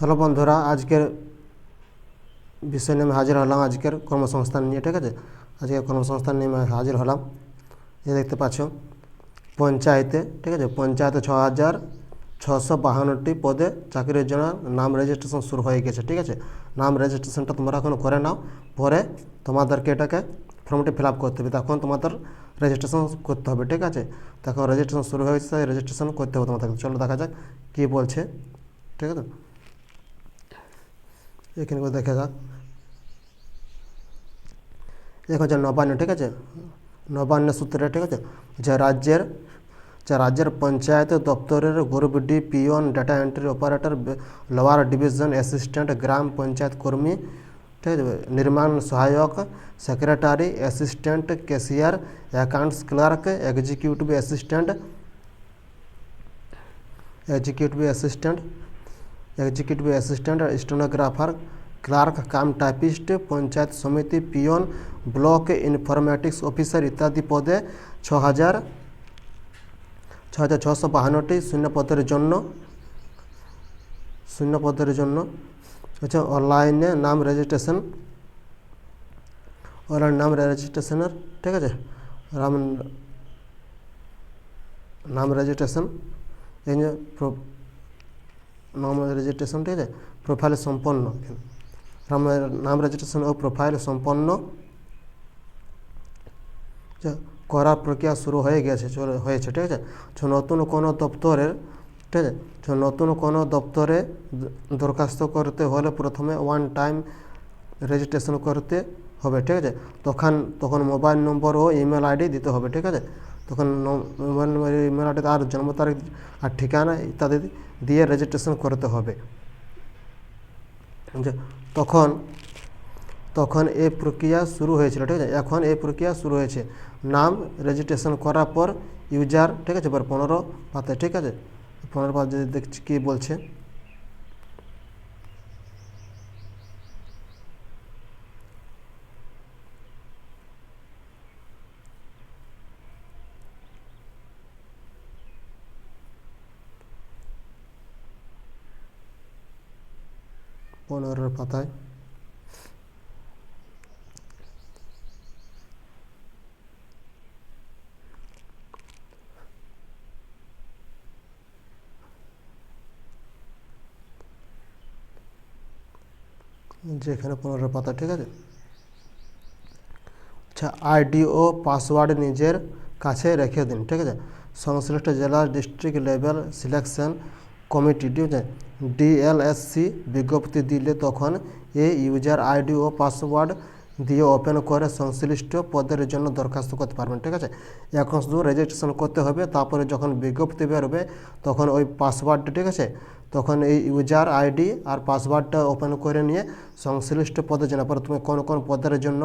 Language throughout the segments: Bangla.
হ্যালো বন্ধুরা, আজকের বিষয় নিয়ে আমি হাজির হলাম আজকের কর্মসংস্থান নিয়ে, ঠিক আছে? আজকের কর্মসংস্থান নিয়ে আমি হাজির হলাম। এই দেখতে পাচ্ছ, পঞ্চায়েতে, ঠিক আছে? পঞ্চায়েতে ছ হাজার ছশো বাহান্নটি পদে চাকরির জন্য নাম রেজিস্ট্রেশন শুরু হয়ে গেছে, ঠিক আছে? নাম রেজিস্ট্রেশনটা তোমরা এখন করে নাও, পরে তোমাদেরকে এটাকে ফর্মটি ফিল আপ করতে হবে। তখন তোমাদের রেজিস্ট্রেশন করতে হবে, ঠিক আছে? তখন রেজিস্ট্রেশন শুরু হয়েছে রেজিস্ট্রেশন করতে হবে তোমাদের চলো দেখা যাক কী বলছে, ঠিক আছে? এখানে করে দেখা যাক। এক হচ্ছে নবান্ন, ঠিক আছে? নবান্ন সূত্রে, ঠিক আছে? যে রাজ্যের যে রাজ্যের পঞ্চায়েত দপ্তরের group D peon data entry operator lower division assistant গ্রাম পঞ্চায়েত কর্মী, ঠিক আছে? নির্মাণ সহায়ক secretary assistant cashier accounts clerk executive assistant executive assistant executive assistant stenographer, clerk, cum typist, panchayat সমিতি, পিয়ন, ব্লক ইনফরমেটিক্স অফিসার ইত্যাদি পদে ছ হাজার ছ হাজার ছশো বাহান্নটি শূন্য পদের জন্য শূন্য পদের জন্য। হচ্ছে অনলাইনে নাম রেজিস্ট্রেশন, অনলাইন নাম রেজিস্ট্রেশনের, ঠিক আছে? নাম রেজিস্ট্রেশন, এই নাম রেজিস্ট্রেশন ঠিক আছে প্রোফাইল সম্পন্ন। নাম রেজিস্ট্রেশন ও প্রোফাইল সম্পন্ন। যে করার প্রক্রিয়া শুরু হয়ে গেছে হয়েছে, ঠিক আছে? নতুন কোনো দপ্তরের, ঠিক আছে? নতুন কোনো দপ্তরে দরখাস্ত করতে হলে প্রথমে ওয়ান টাইম রেজিস্ট্রেশন করতে হবে, ঠিক আছে? তখন তখন মোবাইল নম্বর ও ইমেল আইডি দিতে হবে, ঠিক আছে? তখন নম্বর ইমেল আইডি আর জন্ম তারিখ আর ঠিকানা ইত্যাদি দিয়ে রেজিস্ট্রেশন করতে হবে। তখন তখন এই প্রক্রিয়া শুরু হয়েছিল, ঠিক আছে? এখন এই প্রক্রিয়া শুরু হয়েছে। নাম রেজিস্ট্রেশন করার পর ইউজার ঠিক আছে? এবার পনেরো পাতে ঠিক আছে? পনেরো পাতে যদি দেখছি কী বলছে। পনেরোর পাতায়। যেখানে পনেরো পাতা, ঠিক আছে? আচ্ছা আইডি ও পাসওয়ার্ড নিজের কাছে রেখে দিন, ঠিক আছে? সংশ্লিষ্ট জেলার ডিস্ট্রিক্ট লেভেল, সিলেকশন কমিটি, ঠিক আছে? ডিএলএসসি বিজ্ঞপ্তি দিলে তখন এই ইউজার আইডি ও পাসওয়ার্ড দিয়ে ওপেন করে সংশ্লিষ্ট পদের জন্য দরখাস্ত করতে পারবেন, ঠিক আছে? এখন শুধু রেজিস্ট্রেশন করতে হবে, তারপরে যখন বিজ্ঞপ্তি বেরোবে, তখন ওই পাসওয়ার্ডটা ঠিক আছে? তখন এই ইউজার আইডি আর পাসওয়ার্ডটা ওপেন করে নিয়ে সংশ্লিষ্ট পদের জন্য পরে তুমি কোন কোন পদের জন্য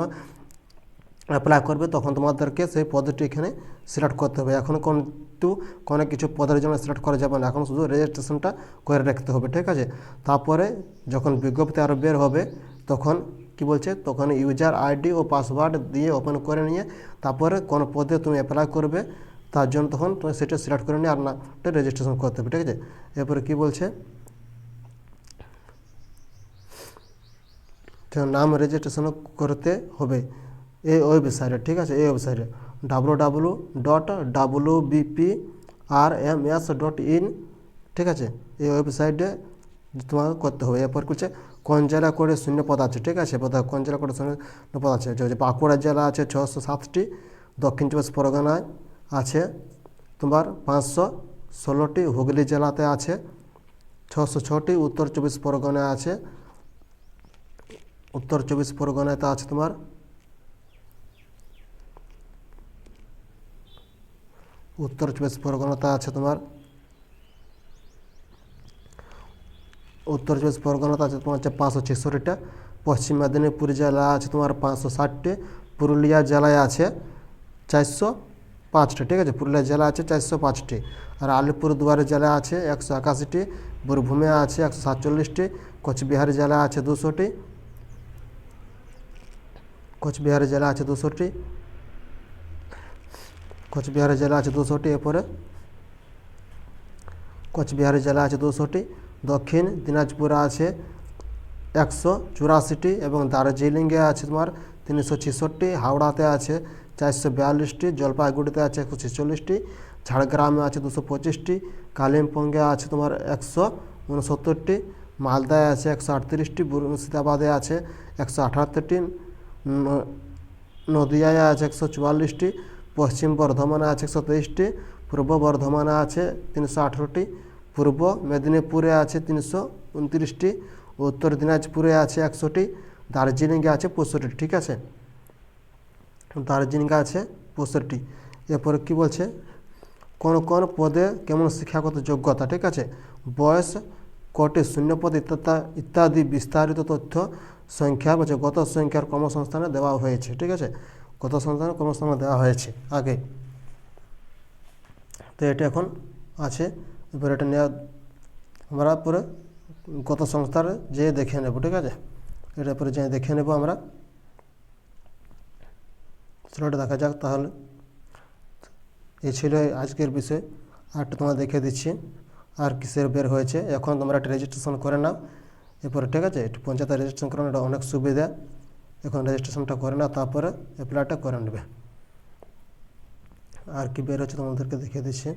অ্যাপ্লাই করবে, তখন তোমাদেরকে সেই পদটি এখানে সিলেক্ট করতে হবে। এখন কিন্তু কোনো কিছু পদের জন্য সিলেক্ট করা যাবে না। এখন শুধু রেজিস্ট্রেশনটা করে রাখতে হবে, ঠিক আছে? তারপরে যখন বিজ্ঞপ্তি আরও বের হবে, তখন কি বলছে? তখন ইউজার আইডি ও পাসওয়ার্ড দিয়ে ওপেন করে নিয়ে তারপরে কোন পদে তুমি অ্যাপ্লাই করবে, তার জন্য তখন তুমি সেটা সিলেক্ট করে নিয়ে আর নামটা রেজিস্ট্রেশন করতে হবে, ঠিক আছে? এরপরে কি বলছে? নাম রেজিস্ট্রেশন করতে হবে, এই ওয়েবসাইটে ঠিক আছে? এই ওয়েবসাইটে W dot W B P R M S dot ঠিক আছে? এই ওয়েবসাইটে তোমাকে করতে হবে। এরপর করছে কোন জেলা করে শূন্য পদ আছে, ঠিক আছে? কোন জেলা করে শূন্য পদ আছে। বাঁকুড়া জেলা আছে ছশো সাতটি, দক্ষিণ চব্বিশ পরগনায় আছে তোমার পাঁচশো ষোলোটি, হুগলি জেলাতে আছে ছশো ছটি, উত্তর চব্বিশ পরগনায় আছে, উত্তর চব্বিশ পরগনাতে আছে তোমার উত্তর চব্বিশ পরগনাতে আছে তোমার। উত্তর চব্বিশ পরগনাতে আছে তোমার হচ্ছে পাঁচশো ছেষট্টিটা। পশ্চিম মেদিনীপুর জেলা আছে তোমার পাঁচশো ষাটটি। পুরুলিয়া জেলায় আছে চারশো পাঁচটি, ঠিক আছে? পুরুলিয়া জেলা আছে চারশো পাঁচটি। আর আলিপুরদুয়ার জেলা আছে একশো একাশিটি। বীরভূমে আছে একশো সাতচল্লিশটি। কোচবিহার জেলা আছে দুশোটি। কোচবিহার জেলা আছে দুশোটি। কোচবিহার জেলা আছে দুশোটি, এরপরে কোচবিহার জেলা আছে দুশোটি, দক্ষিণ দিনাজপুরে আছে একশো চুরাশিটি এবং দার্জিলিংয়ে আছে তোমার তিনশো ছেষট্টি, হাওড়াতে আছে চারশো বিয়াল্লিশটি, জলপাইগুড়িতে আছে একশো ছেচল্লিশটি, ঝাড়গ্রামে আছে দুশো পঁচিশটি, কালিম্পংয়ে আছে তোমার একশো উনসত্তরটি, মালদায় আছে একশো আটত্রিশটি মুর্শিদাবাদে আছে একশো আঠাত্তরটি নদিয়ায় আছে একশো চুয়াল্লিশটি পশ্চিম বর্ধমানে আছে একশো তেইশটি পূর্ব বর্ধমানে আছে তিনশো আঠেরোটি, পূর্ব মেদিনীপুরে আছে তিনশো উনত্রিশটি, উত্তর দিনাজপুরে আছে একশোটি, দার্জিলিংয়ে আছে পঁয়ষট্টি, ঠিক আছে? দার্জিলিংয়ে আছে পঁয়ষট্টি। এরপরে কী বলছে? কোন কোন পদে কেমন শিক্ষাগত যোগ্যতা, ঠিক আছে? বয়স, কটি শূন্যপদ ইত্যাদি ইত্যাদি বিস্তারিত তথ্য, সংখ্যা বলছে গত সংখ্যার কর্মসংস্থানে দেওয়া হয়েছে, ঠিক আছে? গত সংস্থানে কর্মসংস্থানে দেওয়া হয়েছে, আগে। তো এটা এখন আছে, এবার এটা নেওয়া, আমরা পরে গত সংস্থার যেয়ে দেখে নেব, ঠিক আছে? এটা পরে যেয়ে দেখে নেব আমরা। সেটা দেখা যাক তাহলে। এই ছিল আজকের বিষয়। আর তোমার দেখে দিচ্ছি, আর কিসের বের হয়েছে। এখন তোমরা একটা রেজিস্ট্রেশন করে নাও। এরপরে, ঠিক আছে? একটু পঞ্চায়েত রেজিস্ট্রেশন করানো, এটা অনেক সুবিধা। এখন রেজিস্ট্রেশনটা করে না তারপরে অ্যাপ্লাইটা করে নেবে। আর কি বের হচ্ছে তোমাদেরকে দেখিয়ে দিচ্ছি।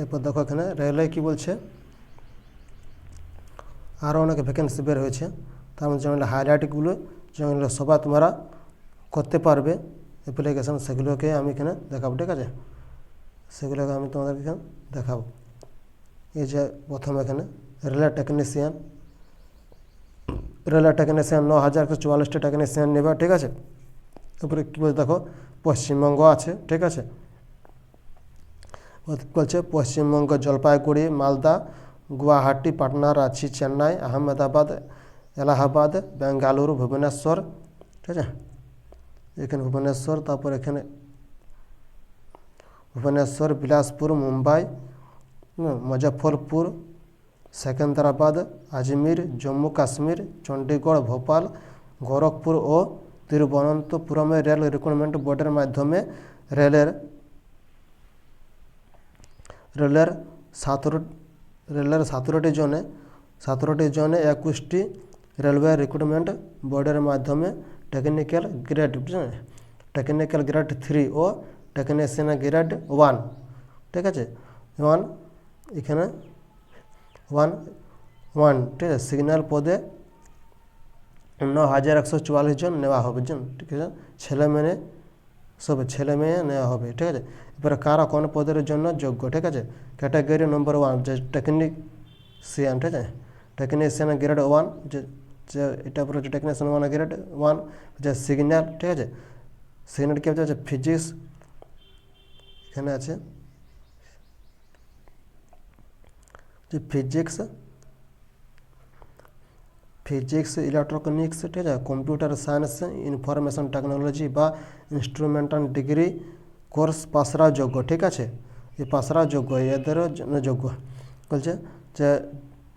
এরপর দেখো এখানে রেলওয়ে কী বলছে? আরও অনেক ভ্যাকেন্সি বের হয়েছে। তার মধ্যে যেমন হাইলাইটগুলো যেমন সবাই তোমরা করতে পারবে অ্যাপ্লিকেশান সেগুলোকে আমি এখানে দেখাবো ঠিক আছে সেগুলোকে আমি তোমাদেরকে এখানে দেখাবো এই যে প্রথম এখানে রেলওয়ে টেকনিশিয়ান রেলওয়ে টেকনিশিয়ান ন হাজার একশো চুয়াল্লিশটা টেকনিশিয়ান নেবে ঠিক আছে তারপরে কী বলছে দেখো পশ্চিমবঙ্গ আছে ঠিক আছে বলছে পশ্চিমবঙ্গ জলপাইগুড়ি মালদা গুয়াহাটি পাটনা রাঁচি চেন্নাই আহমেদাবাদ এলাহাবাদ বেঙ্গালুরু ভুবনেশ্বর ঠিক আছে? এখানে ভুবনেশ্বর তারপর এখানে ভুবনেশ্বর বিলাসপুর মুম্বাই হুম, মুজফ্ফরপুর সেকেন্দ্রাবাদ আজমির জম্মু কাশ্মীর চণ্ডীগড় ভোপাল গোরখপুর ও তিরুবনন্তপুরমে রেল রিক্রুটমেন্ট বোর্ডের মাধ্যমে রেলের রেলের সতেরো রেলের সতেরোটি জনে সতেরোটি জনে একুশটি রেলওয়ে রিক্রুটমেন্ট বোর্ডের মাধ্যমে টেকনিক্যাল গ্রেড বুঝলেন টেকনিক্যাল গ্রেড থ্রি ও টেকনিশিয়ান গ্রেড ওয়ান ঠিক আছে? ওয়ান এখানে ওয়ান ওয়ান ঠিক আছে? সিগন্যাল পদে ন হাজার একশো চুয়াল্লিশ জন নেওয়া হবে বুঝলেন ঠিক আছে? ছেলে মেয়ে সব ছেলে মেয়ে নেওয়া হবে, ঠিক আছে? এবারে কারা কোন পদের জন্য যোগ্য, ঠিক আছে? ক্যাটাগরি নম্বর ওয়ান যে টেকনিশিয়ান ঠিক আছে? টেকনিশিয়ান গ্রেড ওয়ান যে এটা পুরো হচ্ছে টেকনিশিয়ান ওয়ান গ্রেড ওয়ান যে সিগন্যাল ঠিক আছে? সিগন্যাল কী হচ্ছে? ফিজিক্স এখানে আছে। যে ফিজিক্স ফিজিক্স ইলেকট্রনিক্স ঠিক আছে? কম্পিউটার সায়েন্স ইনফরমেশন টেকনোলজি বা ইনস্ট্রুমেন্টাল ডিগ্রি কোর্স পাসরা যোগ্য, ঠিক আছে? এই পাসরা যোগ্য, এদেরও যোগ্য। বলছে যে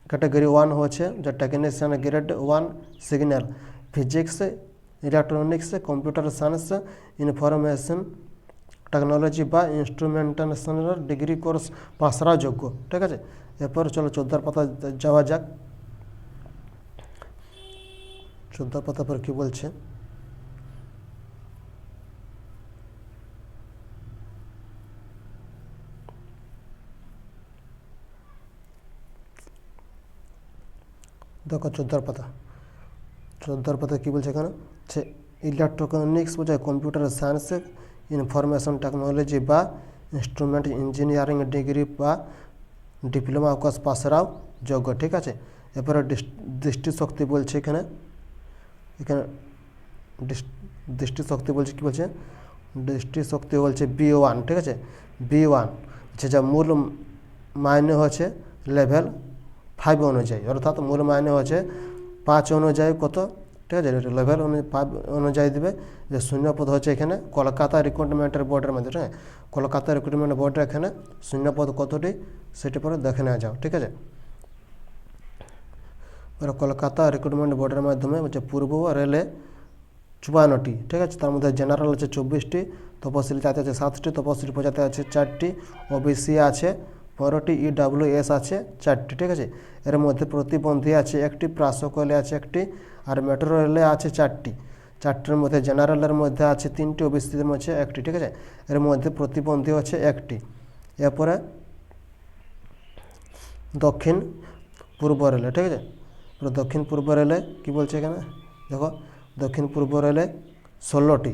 ক্যাটাগরি ওয়ান হচ্ছে যে technician grade one signal physics electronics computer science information technology বা ইনস্ট্রুমেন্টেশনের ডিগ্রি কোর্স পাসরা যোগ্য। ঠিক আছে? এরপর চলো চোদ্দার পাতা যাওয়া যাক। চোদ্দার পাতা পর কী বলছে? দেখো চোদ্দার পাতা। চোদ্দার পাতা কী বলছে এখানে? সে ইলেকট্রনিক্স বোঝায় কম্পিউটার সায়েন্স ইনফরমেশন টেকনোলজি বা ইনস্ট্রুমেন্ট ইঞ্জিনিয়ারিং ডিগ্রি বা ডিপ্লোমা কোর্স পাসরাও যোগ্য, ঠিক আছে? এরপরে দৃষ্টিশক্তি বলছে এখানে। এখানে দৃষ্টিশক্তি বলছে কী বলছে? দৃষ্টিশক্তি বলছে বি ওয়ান ঠিক আছে? বি ওয়ান যে যা মূল মাইনে হচ্ছে লেভেল ফাইভ অনুযায়ী, অর্থাৎ মূল মাইনে হচ্ছে পাঁচ অনুযায়ী কত? ঠিক আছে লেভেল ফাইভ অনুযায়ী দেবে। যে শূন্যপদ হচ্ছে এখানে, কলকাতা রিক্রুটমেন্টের বোর্ডের মধ্যে আছে? কলকাতা রিক্রুটমেন্ট বোর্ডের এখানে শূন্যপদ কতটি? সেটি পরে দেখে নেওয়া যাও, ঠিক আছে? এবার কলকাতা রিক্রুটমেন্ট বোর্ডের মাধ্যমে হচ্ছে পূর্ব রেলে চুয়ান্নটি, ঠিক আছে? তার মধ্যে জেনারেল আছে চব্বিশটি, তপশিলি জাতি আছে সাতটি, তপশিলি উপজাতি আছে চারটি ওবিসি আছে পনেরোটি ইডাব্লিউ এস আছে, চারটি, ঠিক আছে? এর মধ্যে প্রতিবন্ধী আছে একটি, প্রাসকলে আছে একটি, আর মেট্রো রেলে আছে চারটি। চারটির মধ্যে জেনারেলের মধ্যে আছে তিনটি ওবিসিদের মধ্যে একটি, ঠিক আছে? এর মধ্যে প্রতিবন্ধী হচ্ছে একটি। এরপরে দক্ষিণ পূর্ব রেলে, ঠিক আছে? দক্ষিণ পূর্ব রেলে কী বলছে এখানে? দেখো, দক্ষিণ পূর্ব রেলে ষোলোটি।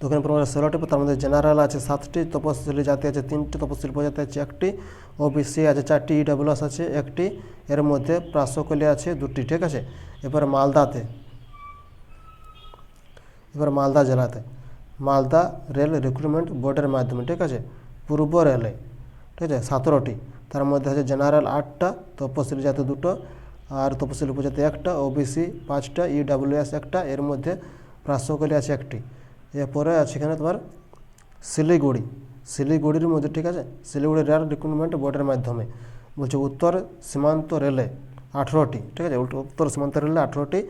দক্ষিণ পূর্ব ষোলোটি তার মধ্যে জেনারেল আছে সাতটি, তপশিলি জাতি আছে তিনটি, তপশিলি উপজাতি আছে একটি ও ওবিসি আছে চারটি, ইডাব্লিউএস আছে একটি, এর মধ্যে প্রাসকলি আছে দুটি, ঠিক আছে? এবার মালদাতে, এবার মালদা জেলাতে, মালদা রেল রিক্রুটমেন্ট বোর্ডের মাধ্যমে, ঠিক আছে? পূর্ব রেলে, ঠিক আছে? সতেরোটি তার মধ্যে আছে জেনারেল আটটা, তপশিলি জাতি দুটো, আর তপশিলি উপজাতি একটা ও ওবিসি পাঁচটা, ইডাব্লিউএস একটা, এর মধ্যে প্রাসকলি আছে একটি। এরপরে আছে এখানে তোমার শিলিগুড়ি। শিলিগুড়ির মধ্যে, ঠিক আছে? শিলিগুড়ি রেল রিক্রুটমেন্ট বোর্ডের মাধ্যমে। বলছে উত্তর সীমান্ত রেলে আঠেরোটি, ঠিক আছে? উত্তর সীমান্ত রেলে আঠেরোটি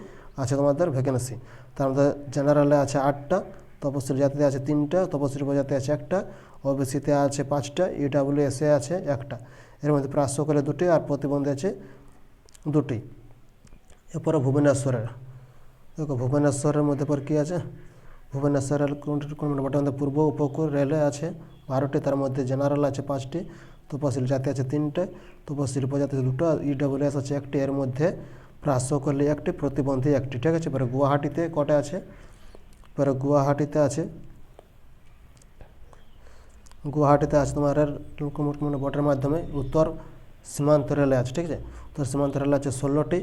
আছে তোমাদের ভ্যাকেন্সি তার মধ্যে জেনারেলে আছে আটটা তপশিলি জাতিতে আছে তিনটা তপশিলি উপজাতি আছে একটা ওবিসিতে আছে পাঁচটা ইডাব্লিউ এসে আছে একটা। এর মধ্যে প্রাসকলে দুটি আর প্রতিবন্ধী আছে দুটি। এরপরে ভুবনেশ্বরের। দেখো, ভুবনেশ্বরের মধ্যে পর কী আছে? ভুবনেশ্বরের বর্তমানে পূর্ব উপকূল রেলে আছে, বারোটি, তার মধ্যে জেনারেল আছে পাঁচটি, তপশিল জাতি আছে তিনটে, তপশিল উপজাতি দুটো ইডব্লিউএস আছে একটি, এর মধ্যে প্রাসকলি একটি, প্রতিবন্ধী একটি, ঠিক আছে? এবারে গুয়াহাটিতে কটা আছে? পরে গুয়াহাটিতে আছে গুয়াহাটিতে আছে তোমার মানে বোটের মাধ্যমে, উত্তর সীমান্ত রেলে আছে, ঠিক আছে? উত্তর সীমান্ত রেলে আছে ষোলোটি,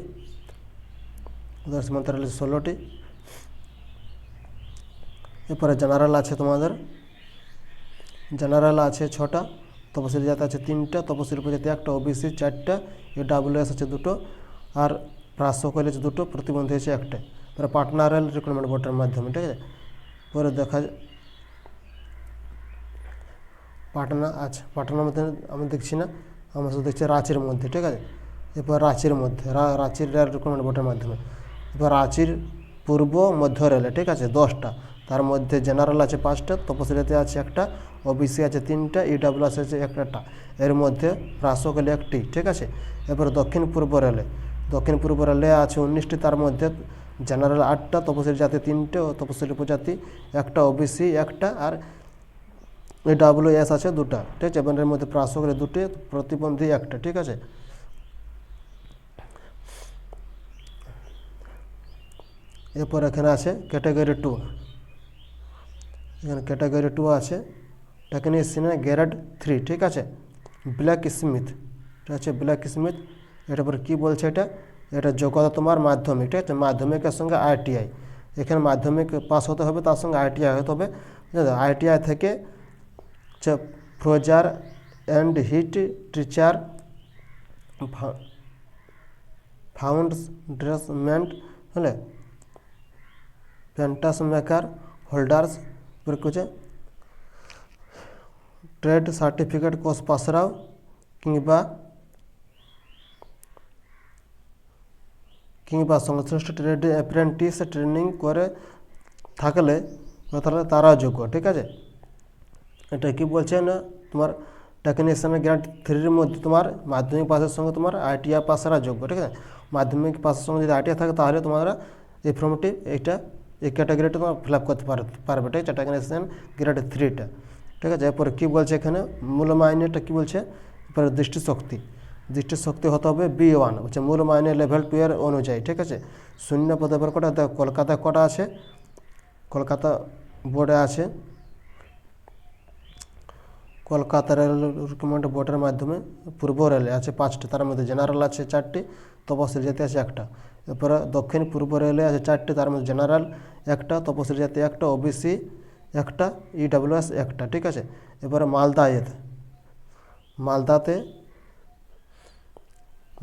উত্তর সীমান্ত রেলে ষোলোটি এরপরে জেনারেল আছে তোমাদের। জেনারেল আছে ছটা, তপশিলি জাতি আছে তিনটা, তপশিলি উপজাতি একটা ওবিসি চারটা এডাব্লিউএস আছে দুটো, আর প্রাসকল আছে দুটো, প্রতিবন্ধী আছে একটা। এবারে পাটনা রেল রিক্রুটমেন্ট বোর্ডের মাধ্যমে, ঠিক আছে? পরে দেখা পাটনা আচ্ছা পাটনার মধ্যে আমি দেখছি না, আমরা শুধু দেখছি রাঁচির মধ্যে, ঠিক আছে? এরপর রাঁচির মধ্যে রাঁচির রেল রিক্রুটমেন্ট বোর্ডের মাধ্যমে। এবার রাঁচির পূর্ব মধ্য রেলে, ঠিক আছে? দশটা। তার মধ্যে জেনারেল আছে পাঁচটা তপশিলিতে আছে একটা, ওবিসি আছে তিনটা ইডাব্লিউএস আছে একটা। এর মধ্যে প্রাসকলি একটি, ঠিক আছে? এরপর দক্ষিণ পূর্ব রেলে। দক্ষিণ পূর্ব রেলে আছে উনিশটি, তার মধ্যে জেনারেল আটটা তপশিলি জাতি তিনটে ও তপশিলি উপজাতি একটা, ওবিসি একটা আর ডাব্লিউ এস আছে দুটা, ঠিক আছে? এর মধ্যে প্রাসকলে দুটি, প্রতিবন্ধী একটা, ঠিক আছে? এরপর এখানে আছে ক্যাটাগরি টু। এখানে ক্যাটাগরি টু আছে। টেকনিশিয়ান গ্রেড থ্রি ঠিক আছে? ব্ল্যাক স্মিথ ঠিক আছে ব্ল্যাক স্মিথ এটা পরে কী বলছে এটা? এটা যোগ্যতা তোমার মাধ্যমিক, ঠিক আছে? মাধ্যমিকের সঙ্গে আইটিআই এখানে মাধ্যমিক পাস হতে হবে, তার সঙ্গে আইটিআই হতে হবে। আইটিআই থেকে ফ্রোজার অ্যান্ড হিট টিচার ফাউন্ড ড্রেসমেন্ট হলে পেন্টাস মেকার হোল্ডার্স এবার কিছু ট্রেড সার্টিফিকেট কোর্স পাসরাও কিংবা কিংবা সংশ্লিষ্ট ট্রেড অ্যাপ্রেন্টিস ট্রেনিং করে থাকলে তাহলে তারা যোগ্য ঠিক আছে এটা কি বলছে না তোমার টেকনিশিয়ানের গ্রেড থ্রির মধ্যে তোমার মাধ্যমিক পাসের সঙ্গে তোমার আইটিআই পাসেরা যোগ্য ঠিক আছে মাধ্যমিক পাসের সঙ্গে যদি আইটিআই থাকে তাহলে তোমরা এই ফর্মটি এইটা এই ক্যাটাগরিটা ফিল আপ করতে পার- পারবে, ঠিক আছে? টেকনিশিয়ান গ্রেড থ্রিটা ঠিক আছে? এরপরে কী বলছে এখানে? মূল মাইনেটা কী বলছে? এরপরে দৃষ্টিশক্তি। দৃষ্টিশক্তি হতে হবে বি ওয়ান বলছে মূল মাইনে লেভেল টু এর অনুযায়ী, ঠিক আছে? শূন্য পদে কটা কলকাতা কটা আছে? কলকাতা বোর্ডে আছে। কলকাতা রেল রিক্রুটমেন্ট বোর্ডের মাধ্যমে পূর্ব রেলে আছে পাঁচটি, তার মধ্যে জেনারেল আছে চারটি, তপশিলি জাতি আছে একটা। এরপরে দক্ষিণ পূর্ব রেলে আছে চারটি, তার মধ্যে জেনারেল একটা, তপশিলি জাতি একটা ওবিসি একটা ইডাব্লিউএস একটা, ঠিক আছে? এরপরে মালদা এতে মালদাতে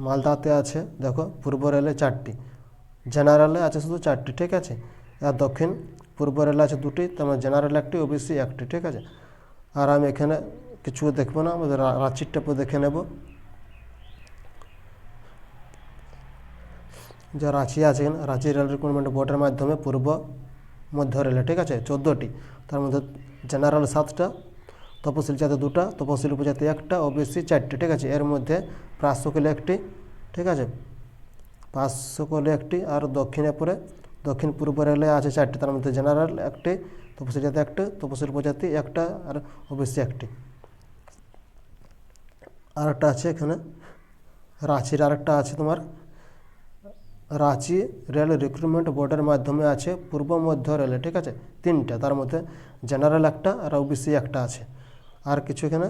মালদাতে আছে, দেখো, পূর্ব রেলে চারটি। জেনারেলে আছে শুধু চারটি, ঠিক আছে? আর দক্ষিণ পূর্ব রেলে আছে দুটি, তার জেনারেল একটি ওবিসি একটি, ঠিক আছে? আর আমি এখানে কিছু দেখব না, আমাদের রা- রাঁচির টাপও দেখে নেব। যা রাঁচি আছেন রাঁচি রেল রিক্রুটমেন্ট বোর্ডের মাধ্যমে পূর্ব মধ্য রেলে, ঠিক আছে? চোদ্দোটি। তার মধ্যে জেনারেল সাতটা, তপশিল জাতি দুটা, তপশিল উপজাতি একটা ওবিসি চারটে, ঠিক আছে? এর মধ্যে প্রাসকলে একটি, ঠিক আছে? প্রাসকলে একটি আর দক্ষিণে পরে, দক্ষিণ পূর্ব রেলে আছে চারটি, তার মধ্যে জেনারেল একটি তপশিল জাতি একটা তপশিল উপজাতি একটা, আর ওবিসি একটি। আর একটা আছে এখানে, রাঁচির আরেকটা আছে তোমার। রাঁচি রেল রিক্রুটমেন্ট বোর্ডের মাধ্যমে আছে পূর্ব, মধ্য রেলে, ঠিক আছে? তিনটা, তার মধ্যে জেনারেল একটা আর ওবিসি একটা আছে। আর কিছু এখানে,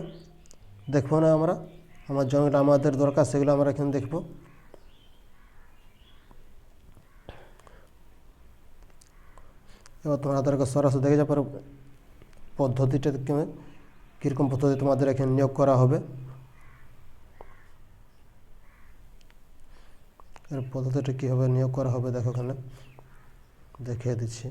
দেখব না আমরা, আমার যেগুলো আমাদের দরকার, সেগুলো আমরা এখানে দেখব। এবার তোমরা তাদেরকে সরাসরি দেখে যাবার পদ্ধতিটা কেমন, কীরকম পদ্ধতি তোমাদের এখানে নিয়োগ করা হবে। এর পদ্ধতিটা কীভাবে নিয়োগ করা হবে, দেখো এখানে দেখিয়ে দিচ্ছি।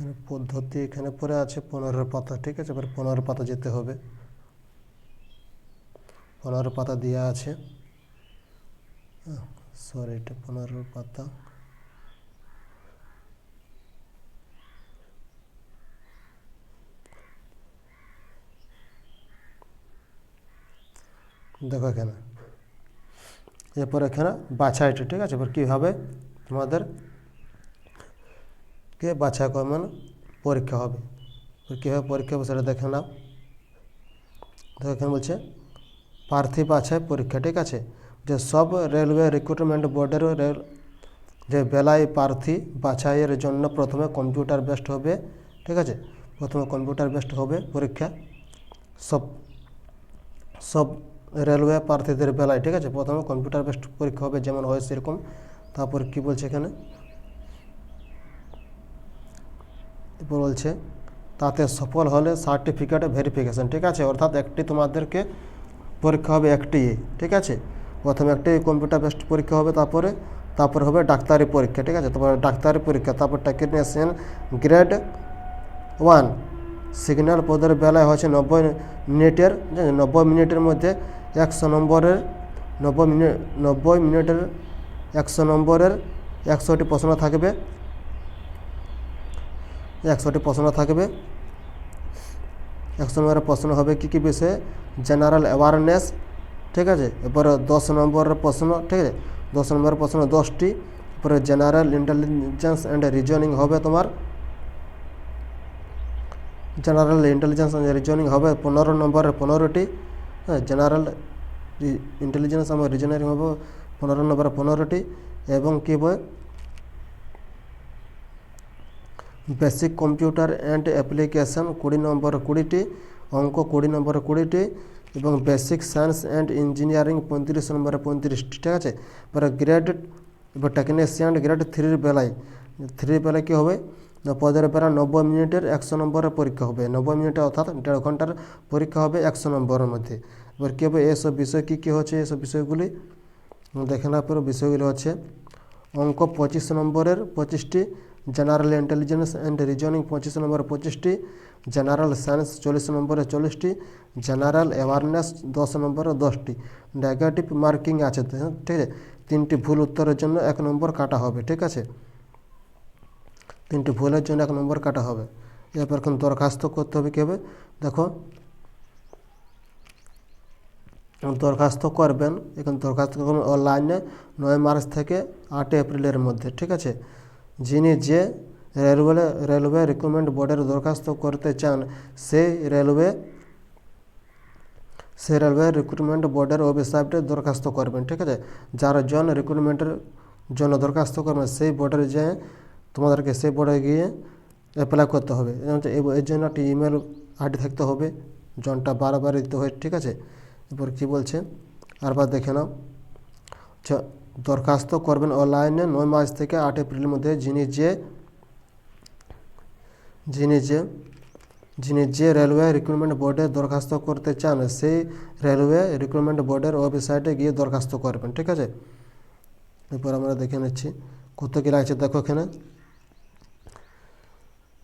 এখানে পদ্ধতি এখানে পরে আছে পনেরো পাতা, ঠিক আছে? এবার পনেরো পাতা যেতে হবে। পনেরো পাতা দেওয়া আছে। সরি এটা পনেরো পাতা। দেখো এখানে। এরপর এখানে বাছাইটা ঠিক আছে? এবার কীভাবে তোমাদের কে বাছাই কর মানে পরীক্ষা হবে। কীভাবে পরীক্ষা হবে সেটা দেখে নাও। দেখো এখানে বলছে, প্রার্থী বাছাই পরীক্ষা, ঠিক আছে? যে সব রেলওয়ে রিক্রুটমেন্ট বোর্ডের রেল যে বেলায় প্রার্থী বাছাইয়ের জন্য প্রথমে কম্পিউটার বেস্ট হবে, ঠিক আছে? প্রথমে কম্পিউটার বেস্ট হবে পরীক্ষা। সব সব রেলওয়ে প্রার্থীদের বেলায়, ঠিক আছে? প্রথমে কম্পিউটার বেস্ট পরীক্ষা হবে, যেমন হয় সেরকম। তারপর কি বলছে এখানে? বলছে, তাতে সফল হলে সার্টিফিকেট ভেরিফিকেশন ঠিক আছে? অর্থাৎ একটি তোমাদেরকে পরীক্ষা হবে একটি ঠিক আছে? প্রথমে একটি কম্পিউটার বেস্ট পরীক্ষা হবে, তারপরে তারপরে হবে ডাক্তারি পরীক্ষা, ঠিক আছে? তারপরে ডাক্তারি পরীক্ষা, তারপর টেকনিশিয়ান গ্রেড ওয়ান সিগন্যাল পদের বেলায় হয়েছে নব্বই মিনিটের নব্বই মিনিটের মধ্যে একশো নম্বরের, নব্বই মিনিট নব্বই মিনিটের একশো নম্বরের একশোটি প্রশ্ন থাকবে। একশোটি প্রশ্ন থাকবে। একশো নম্বরের প্রশ্ন হবে কী কী বিষয়ে জেনারেল অ্যাওয়ারনেস ঠিক আছে? এরপরে দশ নম্বরের প্রশ্ন, ঠিক আছে? দশ নম্বরের প্রশ্ন দশটি, এরপরে জেনারেল ইন্টেলিজেন্স অ্যান্ড রিজনিং হবে তোমার। জেনারেল ইন্টেলিজেন্স অ্যান্ড রিজনিং হবে পনেরো নম্বরের পনেরোটি হ্যাঁ? জেনারেল ইন্টেলিজেন্স এবং রিজনিং হবে পনেরো নম্বরের পনেরোটি, এবং কী হবে? বেসিক কম্পিউটার অ্যান্ড অ্যাপ্লিকেশন কুড়ি নম্বর কুড়িটি অঙ্ক কুড়ি নম্বর কুড়িটি এবং বেসিক সায়েন্স অ্যান্ড ইঞ্জিনিয়ারিং পঁয়ত্রিশ নম্বরে পঁয়ত্রিশটি, ঠিক আছে? এবারে গ্রেড, এবার টেকনিশিয়ান গ্রেড থ্রির বেলায় থ্রির বেলায় কী হবে? পদের বেলা নব্বই মিনিটের একশো নম্বরের পরীক্ষা হবে। নব্বই মিনিটে অর্থাৎ দেড় ঘণ্টার পরীক্ষা হবে একশো নম্বরের মধ্যে। এবার কী হবে? এসব বিষয় কী কী হচ্ছে? এসব বিষয়গুলি দেখে নেওয়ার পর বিষয়গুলি হচ্ছে অঙ্ক পঁচিশ নম্বরের পঁচিশটি জেনারেল ইন্টেলিজেন্স অ্যান্ড রিজনিং পঁচিশ নম্বরে পঁচিশটি জেনারেল সায়েন্স চল্লিশ নম্বরে চল্লিশটি জেনারেল অ্যাওয়ারনেস দশ নম্বরে দশটি। নেগেটিভ মার্কিং আছে, ঠিক আছে? তিনটি ভুল উত্তরের জন্য এক নম্বর কাটা হবে, ঠিক আছে? তিনটি ভুলের জন্য এক নম্বর কাটা হবে। এরপর এখন দরখাস্ত করতে হবে কীভাবে? দেখো, দরখাস্ত করবেন, এখন দরখাস্ত করবেন অনলাইনে নয় মার্চ থেকে আট এপ্রিলের মধ্যে, ঠিক আছে? যিনি যে রেলওয়ে রেলওয়ে রিক্রুটমেন্ট বোর্ডের দরখাস্ত করতে চান, সেই রেলওয়ে সেই রেলওয়ে রিক্রুটমেন্ট বোর্ডের ওয়েবসাইটে দরখাস্ত করবেন, ঠিক আছে? যার জন রিক্রুটমেন্টের জন্য দরখাস্ত করবেন, সেই বোর্ডের যে তোমাদেরকে সেই বোর্ডে গিয়ে অ্যাপ্লাই করতে হবে। এর জন্য একটি ইমেল আইডি থাকতে হবে, জনটা বারবার দিতে হয় ঠিক আছে? এরপর কী বলছে? আরবার দেখে নাও। আচ্ছা দরখাস্ত করবেন অনলাইনে নয় মার্চ থেকে আট এপ্রিলের মধ্যে যিনি যে যিনি যে যিনি যে রেলওয়ে রিক্রুটমেন্ট বোর্ডে দরখাস্ত করতে চান, সেই রেলওয়ে রিক্রুটমেন্ট বোর্ডের ওয়েবসাইটে গিয়ে দরখাস্ত করবেন, ঠিক আছে? এরপর আমরা দেখে নিচ্ছি, কত কী লাগছে দেখো এখানে।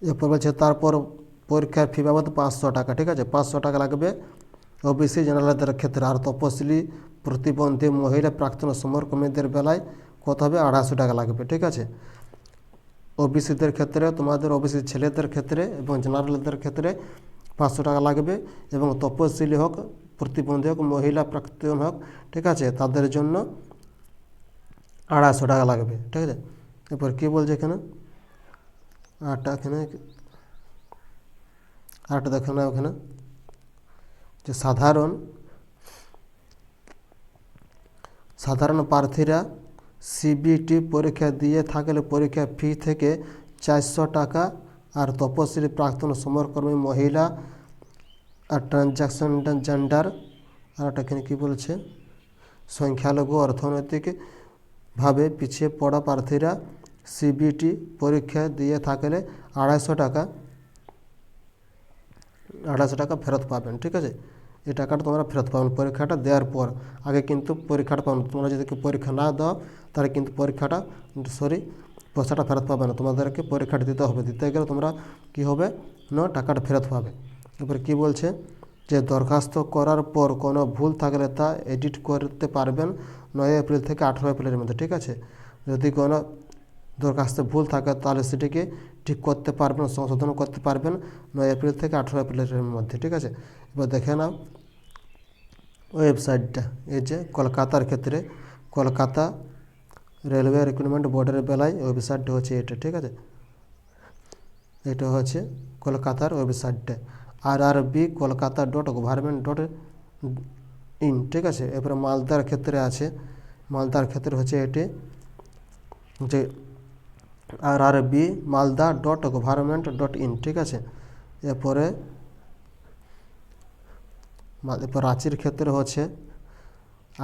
এরপর বলছে, তারপর পরীক্ষার ফি বাবদ পাঁচশো টাকা, ঠিক আছে? পাঁচশো টাকা লাগবে। ওবিসি জেনারেলদের ক্ষেত্রে আর তপশিলি প্রতিবন্ধী মহিলা প্রাক্তন সমরকর্মীদের বেলায় কত হবে? আড়াইশো টাকা লাগবে, ঠিক আছে? ওবিসিদের ক্ষেত্রে, তোমাদের ওবিসি ছেলেদের ক্ষেত্রে এবং জেনারেলদের ক্ষেত্রে পাঁচশো টাকা লাগবে এবং তপশিলি হোক, প্রতিবন্ধী হোক, মহিলা প্রাক্তন হোক, ঠিক আছে? তাদের জন্য আড়াইশো টাকা লাগবে, ঠিক আছে? এরপর কী বলছে এখানে? আরটা এখানে আরটা দেখো না ওখানে। যে সাধারণ সাধারণ প্রার্থীরা সিবিটি পরীক্ষা দিয়ে থাকলে পরীক্ষা ফি থেকে চারশো টাকা আর তপশিলি প্রাক্তন সমরকর্মী মহিলা আর ট্রানজাকশন জেন্ডার আর একটা কী বলছে? সংখ্যালঘু অর্থনৈতিকভাবে পিছিয়ে পড়া প্রার্থীরা সিবিটি পরীক্ষা দিয়ে থাকলে আড়াইশো টাকা আড়াইশো টাকা ফেরত পাবেন, ঠিক আছে? এই টাকাটা তোমরা ফেরত পাবেন পরীক্ষাটা দেওয়ার পর, আগে কিন্তু পরীক্ষাটা পাবেন তোমরা যদি পরীক্ষা না দাও, তাহলে কিন্তু পরীক্ষাটা সরি পয়সাটা ফেরত পাবে না। তোমাদেরকে পরীক্ষাটা দিতে হবে। দিতে গেলে তোমরা কি হবে? না, টাকাটা ফেরত পাবে। এরপরে কি বলছে? যে দরখাস্ত করার পর কোনো ভুল থাকলে তা এডিট করতে পারবেন নয় এপ্রিল থেকে আঠেরো এপ্রিলের মধ্যে, ঠিক আছে? যদি কোনো দরখাস্তে ভুল থাকে, তাহলে সেটিকে ঠিক করতে পারবেন সংশোধন করতে পারবেন নয় এপ্রিল থেকে আঠেরো এপ্রিলের মধ্যে, ঠিক আছে? এবার দেখে নাও। ওয়েবসাইটটা, এই যে কলকাতার ক্ষেত্রে কলকাতা রেলওয়ে রিক্রুটমেন্ট বোর্ডের বেলায় ওয়েবসাইটটা হচ্ছে এটা, ঠিক আছে? এটা হচ্ছে কলকাতার ওয়েবসাইটটা R R B Kolkata dot government dot in ঠিক আছে? এরপরে মালদার ক্ষেত্রে আছে, মালদার ক্ষেত্রে হচ্ছে এটি যে R R B Malda dot government dot in ঠিক আছে? এরপরে রাঁচির ক্ষেত্রে হচ্ছে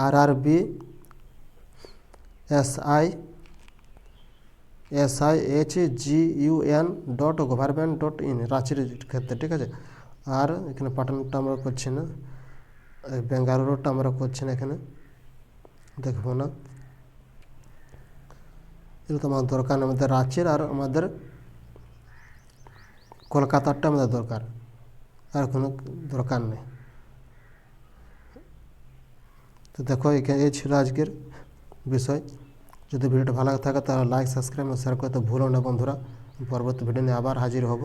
R R B S I S I H G U N dot government dot in রাঁচির ক্ষেত্রে, ঠিক আছে? আর এখানে পাঠানটা আমরা করছি না বেঙ্গালুরুটা আমরা করছি না এখানে, দেখব না। এগুলো তো আমার দরকার আমাদের রাঁচির আর আমাদের কলকাতারটা আমাদের দরকার, আর কোনো দরকার নেই। তো দেখো এখানে এই ছিল আজকের বিষয় যদি ভিডিওটা ভালো লাগে থাকে তাহলে লাইক সাবস্ক্রাইব ও শেয়ার করতে ভুলো না বন্ধুরা পরবর্তী ভিডিও নিয়ে আবার হাজির হব